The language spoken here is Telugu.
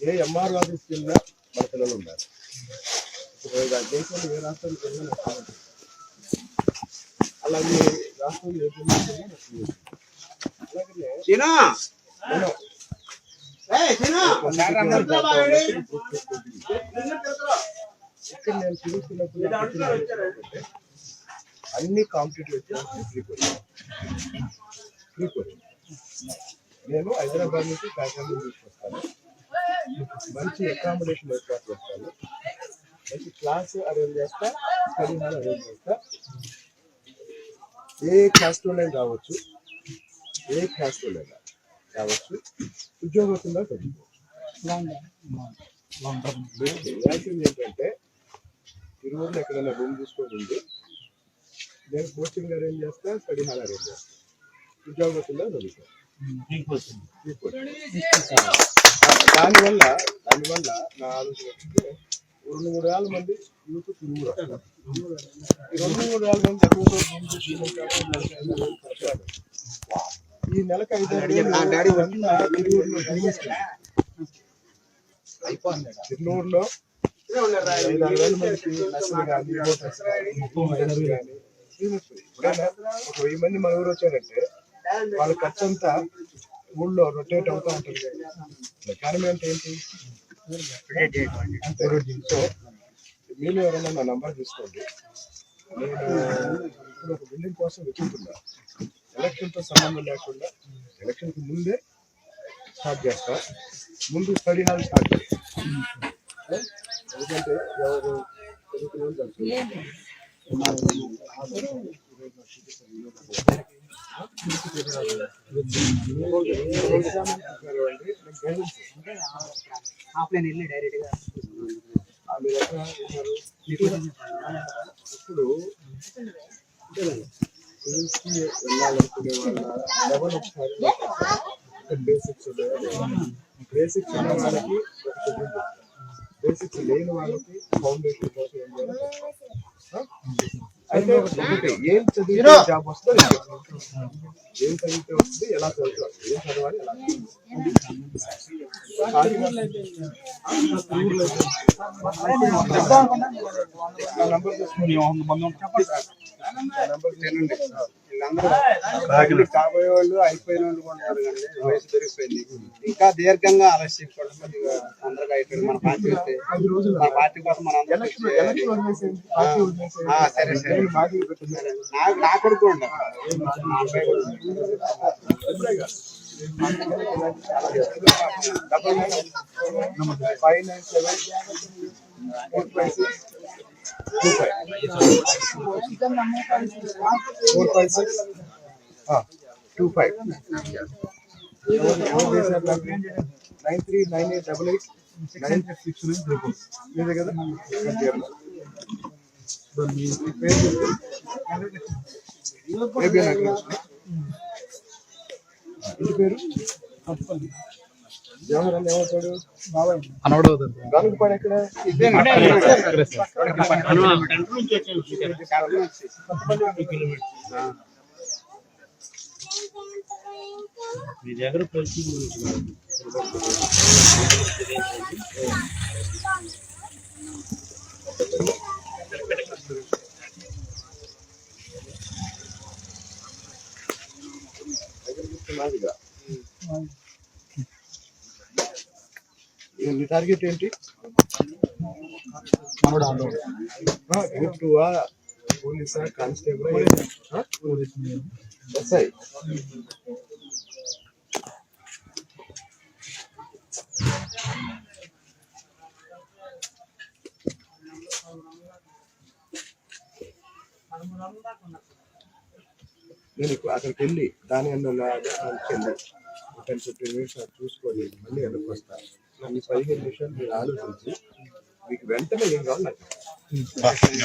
ఏ ఎంఆర్ ఆఫీస్ కింద మన పిల్లలు ఉన్నారు దేశంలో ఏ రాష్ట్రానికి వెళ్ళిన అలాగే రాష్ట్రంలో ఇక్కడ నేను చదువుతున్నప్పుడు అన్ని కాంపిటేటివ్ ఎగ్జామ్స్ కోచింగ్ కోచింగ్ నేను హైదరాబాద్ నుంచి కాకినాడ నుంచి తీసుకొస్తాను మంచి అకామిడేషన్ ఏర్పాటు చేస్తాను. మంచి క్లాస్ అరేంజ్ చేస్తా స్టడీ హాల్ అరేంజ్ చేస్తా. ఏ క్లాస్ వాళ్ళైనా రావచ్చు ఏ క్లాస్ వాళ్ళైనా రావచ్చు ఉద్యోగస్తున్నా చదువుకోవచ్చు మీరు చేయాల్సింది ఏంటంటే రోజు ఎక్కడైనా రూమ్ తీసుకొని ఉంది నేను కోచింగ్ అరేంజ్ చేస్తా స్టడీ హాల్ అరేంజ్ చేస్తా. ఉద్యోగస్తున్నా చదువుకో దానివల్ల దానివల్ల నా ఆలోచన రెండు మూడు వేల మంది యూత్ తిరుగు వస్తారు ఈ రెండు మూడు వేల మంది. ఈ నెలకు వేలు అంతా తిరువురులో ఒక వెయ్యి మంది మన ఊరు వచ్చారంటే వాళ్ళ ఖర్చు అంతా ఊళ్ళో రొటేట్ అవుతూ ఉంటుంది కారణం అంటే ఏంటి సో మీరు ఎవరైనా నా నంబర్ తీసుకోండి నేను ఇప్పుడు ఒక బిల్డింగ్ కోసం వెతుకుతున్నా ఎలక్షన్తో సంబంధం లేకుండా ఎలక్షన్కి ముందే స్టార్ట్ చేస్తా ముందు స్టడీ హాల్ స్టార్ట్ చేస్తా ఎందుకంటే ఎవరు చదువుకునే వాళ్ళు తెలుసు. ఆఫ్లైన్ వెళ్ళి డైరెక్ట్ గా ఆ మీరు ఎక్కడ ఉన్నారు? ఇప్పుడు సివిల్స్కి వెళ్ళాలనుకునే వాళ్ళ లెవెల్ ఒకసారి బేసిక్స్ బేసిక్స్ ఉన్న వాళ్ళకి ఒక చదువు బేసిక్స్ లేని వాళ్ళకి ఫౌండేషన్ కోసం ఏం చేయాలి ఆ? అయితే ఒకటి ఏం చదివితే జాబ్ వస్తుంది ఏం చదివితే వస్తుంది ఎలా చదువుతారు ఏం చదవాలి ఎలా నా నంబర్ తీసుకుని నంబర్ తినండి వీళ్ళందరూ కాబోయే వాళ్ళు అయిపోయిన వాళ్ళు కూడా ఉన్నారు కానీ వయసు పెరిగిపోయింది. ఇంకా దీర్ఘంగా ఆలస్యం కొద్దిగా తొందరగా అయిపోయింది. మన పార్టీ వస్తే మన పార్టీ కోసం మనం సరే సరే. పెట్టండి. నా నా కొడుకు కూడా ఉండే మా అబ్బాయి కూడా ఉండే. Double nine five nine seven. Four five six. Two five. Four five six two five nine three nine eight double eight nine six nine three మీదే కదా మీ పేరు చెప్పు. పేరు ఎక్కడ? మీ దగ్గర పరిస్థితి నాదిగా నీ టార్గెట్ ఏంటి గ్రూప్ టూ పోలీసా కానిస్టేబుల్ ఎస్ఐ నేను ఇప్పుడు అక్కడికి వెళ్ళి దాని అన్న వెళ్ళి టెన్ ఫిఫ్టీన్ మినిట్స్ చూసుకొని మళ్ళీ వెనక్కి వస్తాను నన్ను పదిహేను నిమిషాలు మీరు ఆలోచించి మీకు వెంటనే ఏం కావాలి నాకు?